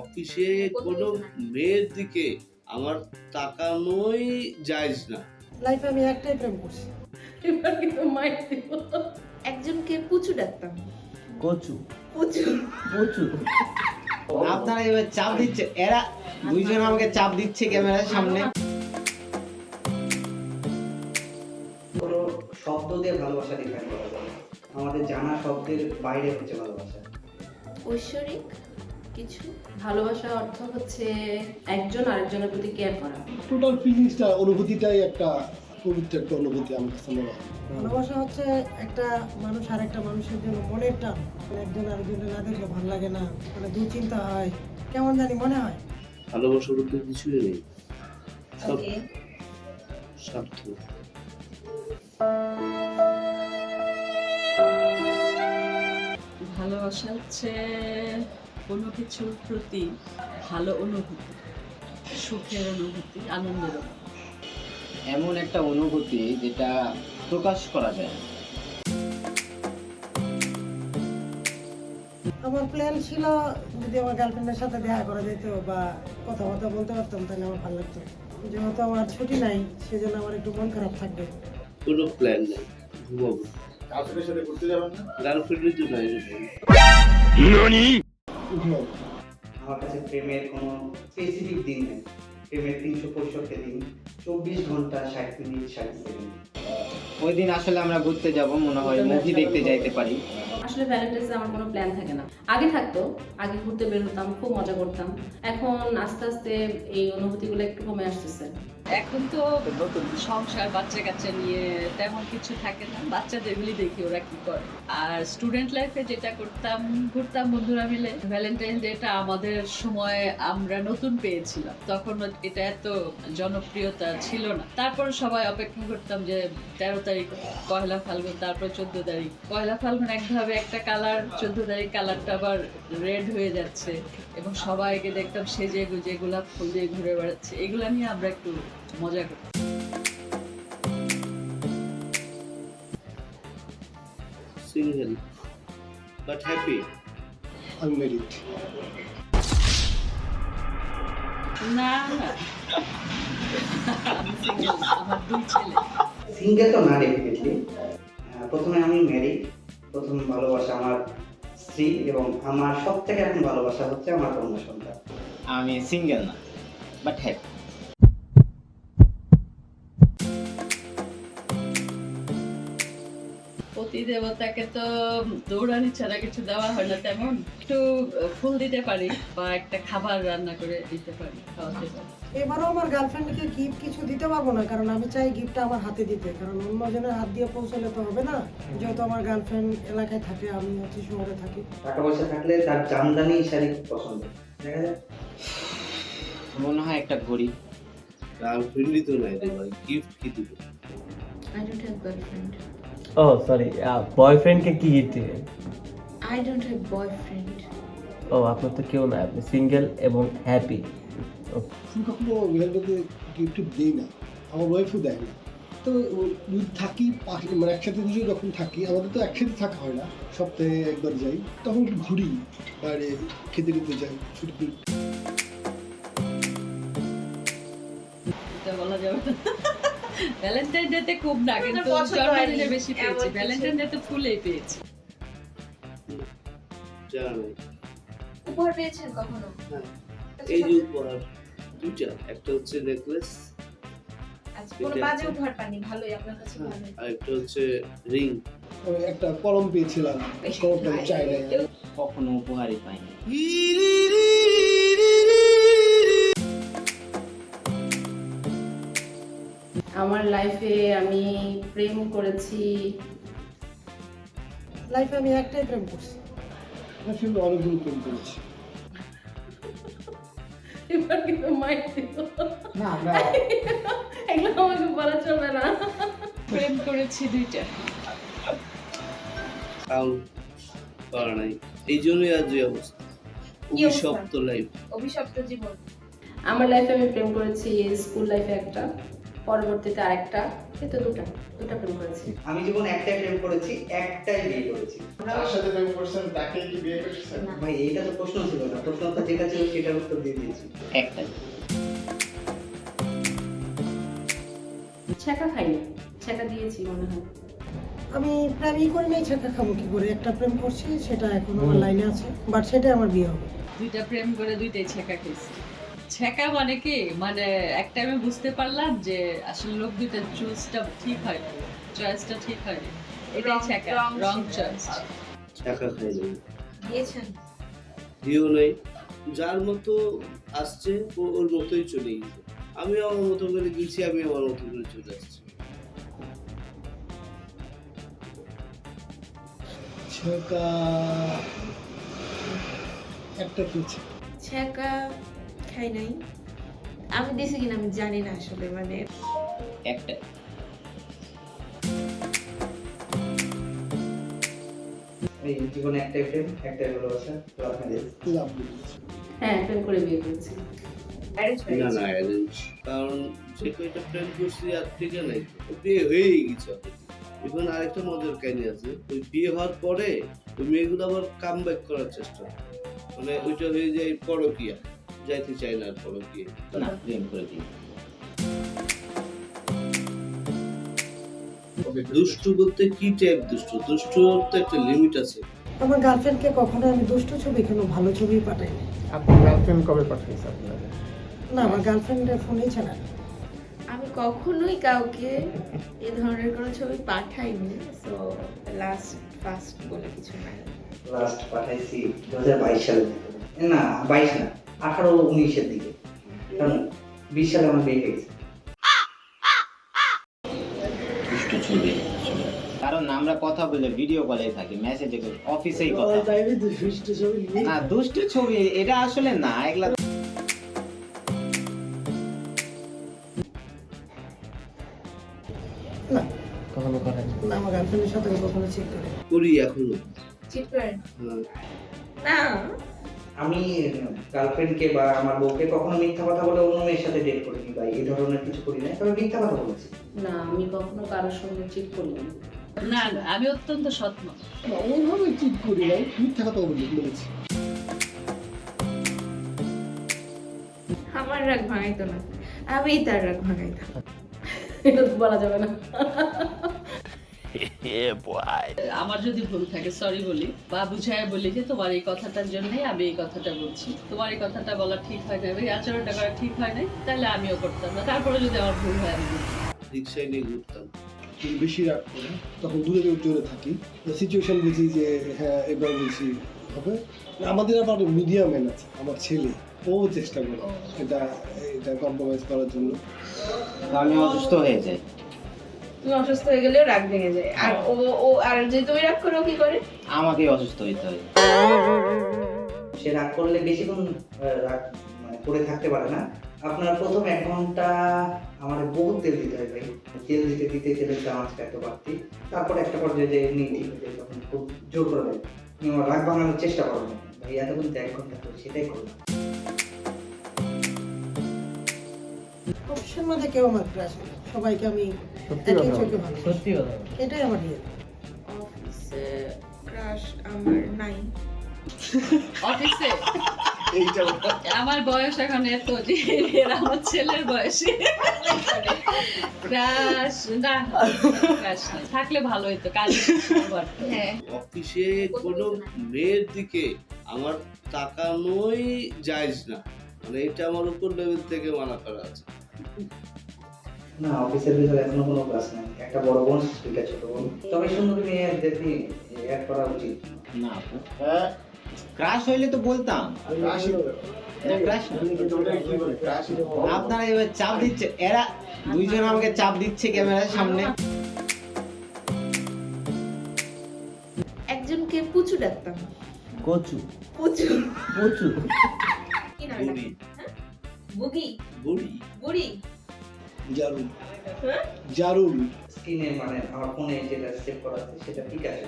অফিসে কোনো মেয়ের দিকে আমার তাকানোই জায়জ না। লাইফে আমি একটাই প্রেম করছি। এবার কিন্তু মাইক দিব একজনকে পুচু ডাকতাম। কচু? পুচু কচু? আপনারা এবার চাপ দিচ্ছে। এরা দুইজন আমাকে চাপ দিচ্ছে ক্যামেরার সামনে। কোনো শব্দ দিয়ে ভালোবাসা ডিফাইন করা যায় আমাদের জানা শব্দের বাইরে হচ্ছে ভালোবাসা। ঐশ্বরিক? কিছু ভালোবাসা অর্থ হচ্ছে একজন আরেকজনের প্রতি কেয়ার করা। টোটাল ফিলিংসটা অনুভূতিটাই একটা পবিত্র একটা অনুভূতি আমার কাছে মনে হয়। ভালোবাসা হচ্ছে একটা মানুষ আর একটা মানুষের জন্য মনের টান। মানে একজন আরেকজনের না দেখলে ভালো লাগে না মানে দুশ্চিন্তা হয়। কেমন জানি মনে হয়। ভালোবাসা বলতে কিছুই নেই। সব স্বার্থ। ভালোবাসা হচ্ছে কোনো কিছুর প্রতি ভালো অনুভূতি সুখের অনুভূতি আনন্দের এমন একটা অনুভূতি যেটা প্রকাশ করা যায়। আমার প্ল্যান ছিল যদি আমার গার্লফ্রেন্ডের সাথে দেখা করা যেত বা কথাবার্তা বলতে পারতাম তাহলে আমার ভালো লাগতো। যেহেতু আমার ছুটি নাই সেজন্য আমার একটু মন খারাপ থাকবে। কোনো প্ল্যান নেই। ঘুমাবো গার্লফ্রেন্ডের সাথে ঘুরতে যাবেন না? গার্লফ্রেন্ডই তো নাই আসবে আমার কাছে প্রেমের কোনো স্পেসিফিক দিন নেই। প্রেমের তিনশো পঁয়ষট্টি দিন চব্বিশ ঘণ্টা ষাট মিনিট ষাট সেকেন্ড। ওই দিন আসলে আমরা ঘুরতে যাব মনে হয় মুভি দেখতে যাইতে পারি। আসলে ভ্যালেন্টাইন্স আমার কোনো প্ল্যান থাকে না। আগে থাকতো আগে ঘুরতে বের হতাম খুব মজা করতাম। এখন আস্তে আস্তে এই অনুভূতিগুলো একটু কমে আসতেছে। এখন তো সংসার বাচ্চা কাচ্চা নিয়ে তেমন কিছু থাকে না। বাচ্চাদেরগুলি দেখি ওরা কি করে। আর স্টুডেন্ট লাইফে যেটা করতাম ঘুরতাম বন্ধুরা মিলে। ভ্যালেন্টাইন ডেটা আমাদের সময় আমরা নতুন পেয়েছিলাম। তখন এটা এত জনপ্রিয়তা ছিল না। তারপর সবাই অপেক্ষা করতাম যে তেরো তারিখ পয়লা ফাল্গুন তারপর চোদ্দ তারিখ। পয়লা ফাল্গুন একভাবে একটা কালার চোদ্দ তারিখ কালারটা আবার রেড হয়ে যাচ্ছে এবং সবাইকে দেখতাম সেজে গুজে গোলাপ ফুল দিয়ে ঘুরে বেড়াচ্ছে। এগুলা নিয়ে আমরা একটু মজা করতাম। সিঙ্গেল বাট হ্যাপি আমি মেরিড না সিঙ্গেল তো না ডেফিনেটলি প্রথমে আমি ম্যারি প্রথম ভালোবাসা আমার স্ত্রী এবং আমার সব থেকে এখন ভালোবাসা হচ্ছে আমার কন্যা সন্তান। আমি সিঙ্গেল না বাট হ্যাপি পতি দেবতাকে তো দৌড়ানি ছাড়া কিছু দেওয়া হয় না তেমন। একটু ফুল দিতে পারি বা একটা খাবার রান্না করে দিতে পারি খাওয়াতে পারি। এবারও আমার গার্লফ্রেন্ডকে গিফট কিছু দিতে পারব না কারণ আমি চাই গিফটটা আমার হাতে দিতে কারণ অন্য জনের হাত দিয়ে পৌঁছালে তো হবে না। যেহেতু আমার গার্লফ্রেন্ড এলাকায় থাকে আমি হচ্ছে শহরে থাকি। টাকা পয়সা থাকলে তার জামদানি শাড়ি পছন্দ। দেখা যায় মনে হয় একটা ঘড়ি। গার্লফ্রেন্ডই তো নাই রে ভাই গিফট কি দিবে? I don't have girlfriend O sorry বয়ফ্রেন্ডকে কি গিফট দিবেন আই ডোন্ট হ্যাভ বয়ফ্রেন্ড ও আপনার তো কেউ না আপনি সিঙ্গেল এবং হ্যাপি আমি কখনো মেয়েদেরকে গিফট দিই না আমার ওয়াইফও দেয় না। তো থাকি মানে একসাথে দুজন যখন থাকি আমাদের তো একসাথে থাকা হয় না সপ্তাহে একবার যাই তখন একটু ঘুরি বাইরে খেতে খেতে যাই ছুটি বলা যাবে না। ভ্যালেন্টাইন ডে তে খুব না কিন্তু জন্মদিনে বেশি পেয়েছি। ভ্যালেন্টাইন ডে তে ফুলেই পেয়েছি। উপহার পেয়েছেন কখনো? হ্যাঁ এই যে উপহার দুইটা। একটা হচ্ছে নেকলেস আচ্ছা ভালোই আর একটা হচ্ছে রিং একটা কলম পেয়েছিলাম কলমটা কখনো উপহারই পাইনি। আমার লাইফে আমি প্রেম করেছি। লাইফে আমি একটাই প্রেম করছি। আমার অনেকগুলো প্রেম করেছি এবার কিন্তু মাইক না না। এগুলো আমাকে বলা চলবে না। প্রেম করেছি দুইটা। কাউন্ট করা নাই। এই জন্যই আজ এই অবস্থা। অবস্থা? অভিশপ্ত লাইফ অভিশপ্ত জীবন। আমার লাইফে আমি প্রেম করেছি স্কুল লাইফে একটা। পরবর্তীতে আরেকটা কিন্তু দুটা দুটা প্রেম করেছি। আমি জীবনে একটাই প্রেম করেছি একটাই বিয়ে করেছি। যার সাথে প্রেম করছেন তাকে কি বিয়ে করছেন ভাই এইটা তো প্রশ্ন ছিল না। প্রশ্ন তো যেটা ছিল সেটার উত্তর দিয়ে দিয়েছি। একটাই। ছ্যাঁকা খাইনি ছ্যাঁকা দিয়েছি মনে হয়। আমি প্রেমই করি নাই ছেঁকা খাব কি করে? একটা প্রেম করছি সেটা এখন আমার লাইনে আছে বাট সেটাই আমার বিয়ে হবে। দুইটা প্রেম করে দুইটাই ছেঁকা খেয়েছি। ছেঁকা মানে কি? মানে একটা আমি বুঝতে পারলাম যে আসলে লোক দুইটা চুজটা ঠিক হয় চয়েসটা ঠিক হয় এটাই ছেঁকা রং চয়েস টাকা খাই দিয়েছেন। দিও নাই। যার মতো আসছে ও ওর মতোই চলে গেছে। আমি আমার মতো করে গেছি আমি আমার মতো করে চলে আসছি ছেঁকা একটা পেয়েছে। ছ্যাঁকা খাই নাই। আমি দিছি কিনা আমি জানি না আসলে মানে। একটাই এই জীবনে একটাই প্রেম একটাই ভালোবাসা লাভ ম্যারেজ হ্যাঁ প্রেম করে বিয়ে করেছি। না না অ্যারেঞ্জ কারণ যে কয়টা প্রেম করছি আর ঠিক নাই বিয়ে হয়েই গেছে এখন আরেকটা মজার কাহিনী আছে ওই বিয়ে হওয়ার পরে ওই মেয়েগুলো আবার কাম ব্যাক করার চেষ্টা। মানে ওইটা হয়ে যায় পরকিয়া। যাইতে চায় না পরকিয়া না। প্রেম করে দিই দুষ্টু বলতে কি টাইপ দুষ্টু? দুষ্টুর তো একটা লিমিট আছে। আমার গার্লফ্রেন্ডকে কখনো আমি দুষ্ট ছবি কেন ভালো ছবি পাঠাই না গার্লফ্রেন্ড কবে পাঠিয়েছে আপনাকে না আমার গার্লফ্রেন্ডের ফোনেই ছাড়া। আমি কখনোই কাউকে এ ধরনের কোনো ছবি পাঠাইনি সো লাস্ট ফার্স্ট বলে কিছু নাই। লাস্ট পাঠাইছি দু হাজার বাইশ সালের না বাইশ না। আঠারো উনিশের দিকে। কারণ বিশ সালে আমার বিয়ে হয়ে ছবি কারণ আমরা কথা বলে ভিডিও কলে থাকি মেসেজে অফিসেই কথা। না দুষ্টু ছবি এটা আসলে না এগুলা না কখনো করেন না আমার গার্লফ্রেন্ডের সাথে কখনো চেক করি। করি এখনও। চিট করেন? হ্যাঁ। না। আমি গার্লফ্রেন্ডকে বা আমার বউকে কখনো মিথ্যা কথা বলে অন্য মেয়ের সাথে ডেট করিনি বা এই ধরনের কিছু করি না তবে মিথ্যা কথা বলেছি। না আমি কখনো কারোর সঙ্গে চিট করিনি। না না আমি অত্যন্ত সৎ ওইভাবে ঠিক করি নাই মিথ্যা কথা বলি বলেছি। আমার রাগ ভাঙাইতো না আমি তার রাগ ভাঙাইতাম। এটা তো বলা যাবে না। আমার যদি ভুল থাকে সরি বলি। বা বুঝায় বলি যে তোমার এই কথাটার জন্যই আমি এই কথাটা বলছি। তোমার এই কথাটা বলা ঠিক হয় না এই আচরণটা করা ঠিক হয় না তাহলে আমিও করতাম না। তারপরে যদি আমার ভুল হয় আমি রিক্সায় নিয়ে ঘুরতাম। যদি বেশি রাগ করে তখন দূরে দূরে দূরে থাকি। সিচুয়েশন বুঝি যে হ্যাঁ এবার বলছি হবে। আমাদের আবার মিডিয়া ম্যান আছে আমার ছেলে। ও চেষ্টা করে। এটা এটা কম্প্রোমাইজ করার জন্য। আমি অসুস্থ হয়ে যাই। তুমি অসুস্থ হয়ে গেলেও রাগ ভেঙে যায়। আর ও ও আর যে তুমি রাগ করো কি করে? আমাকেই অসুস্থ হইতে হয়। সে রাগ করলে বেশিক্ষণ রাগ মানে করে থাকতে পারে না। আপনার প্রথম এক ঘণ্টা আমার বহুত তেল দিতে হয় ভাই। তেল দিতে দিতে তেলের দাম আজকে এত বাড়তি। তারপর একটা পর্যায়ে যে এমনি ঠিক হয়ে যায় তখন খুব জোর করে দেয়। আমার রাগ ভাঙানোর চেষ্টা করো না ভাই এতক্ষণ তো এক ঘণ্টা করে সেটাই করলাম। মধ্যে কেউ আমার ক্রাশ সবাইকে আমি একই চোখে ভালো সত্যি কথা এটাই আমার ইয়ে। অফিসে ক্রাশ আমার নাই। অফিসে? আমার বয়স এখন এত যে এরা আমার ছেলের বয়সে। ক্রাশ না ক্রাশ থাকলে ভালো হতো কাজ হ্যাঁ। অফিসে কোনো মেয়ের দিকে আমার তাকানোই জায়জ না। মানে এটা আমার উপর লেভেল থেকে মানা করা আছে। না অফিসের ভিতরে এখনও কোনো ক্লাস নাই। একটা বড় বোন দুইটা ছোট বোন। তবে সুন্দরী মেয়ে দেখি অ্যাড করা উচিত। না হ্যাঁ ক্রাশ হইলে তো বলতাম। আপনারা এবার চাপ দিচ্ছে এরা দুইজন আমাকে চাপ দিচ্ছে ক্যামেরার সামনে। একজনকে পুচু ডাকতাম। কচু। পুচু। বুড়ি বুগি। বুড়ি। বুড়ি। জারুল। হ্যাঁ? জারুল। স্ক্রিনে মানে আমার ফোনে যেটা সেভ করা আছে সেটা ঠিক আছে।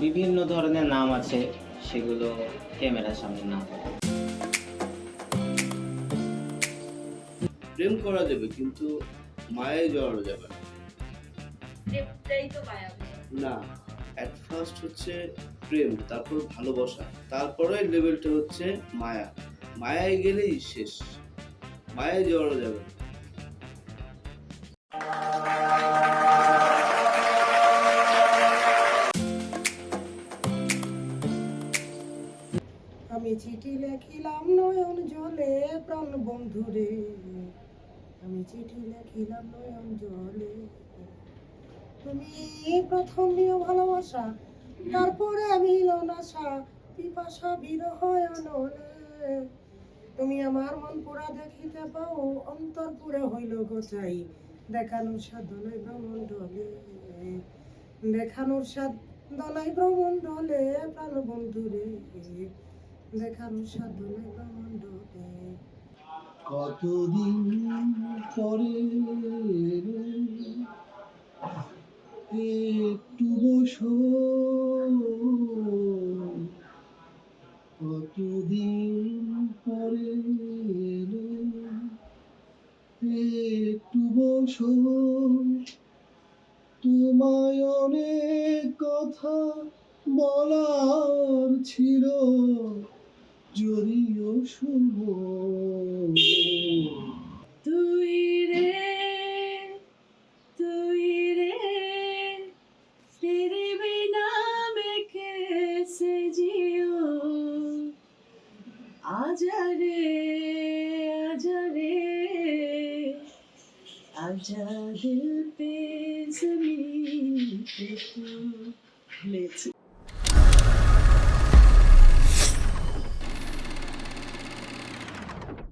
বিভিন্ন ধরনের নাম আছে সেগুলো ক্যামেরার সামনে না প্রেম করা যাবে কিন্তু মায়ায় জড়ানো যাবে না। না অ্যাট ফার্স্ট হচ্ছে প্রেম তারপর ভালোবাসা তারপরে লেভেলটা হচ্ছে মায়া। মায়ায় গেলেই শেষ। মায়ায় জড়ানো যাবে। আমি চিঠি লেখিলাম নয়ন জলে প্রাণ বন্ধুরে আমি চিঠি লেখিলাম নয়ন জলে। তুমি প্রথম নিয়ে ভালোবাসা, তারপরে আমি আশা, পিপাসা বিরহ অনলে তুমি আমার মন পুরা দেখিতে পাও, অন্তর পুরে হইল গোচাই দেখানোর সাধনায় ভ্রমণ ডলে দেখানোর সাধনায় ভ্রমণ ডলে প্রাণ বন্ধুরে দেখানোর সাধনায় ভ্রমণ কতদিন পরে একটু বসো। কতদিন পরে একটু বসো। তোমায় অনেক কথা বলার ছিল যদিও শুভ তুই রে আজারে আজারে আজা দিল পে জমিন पे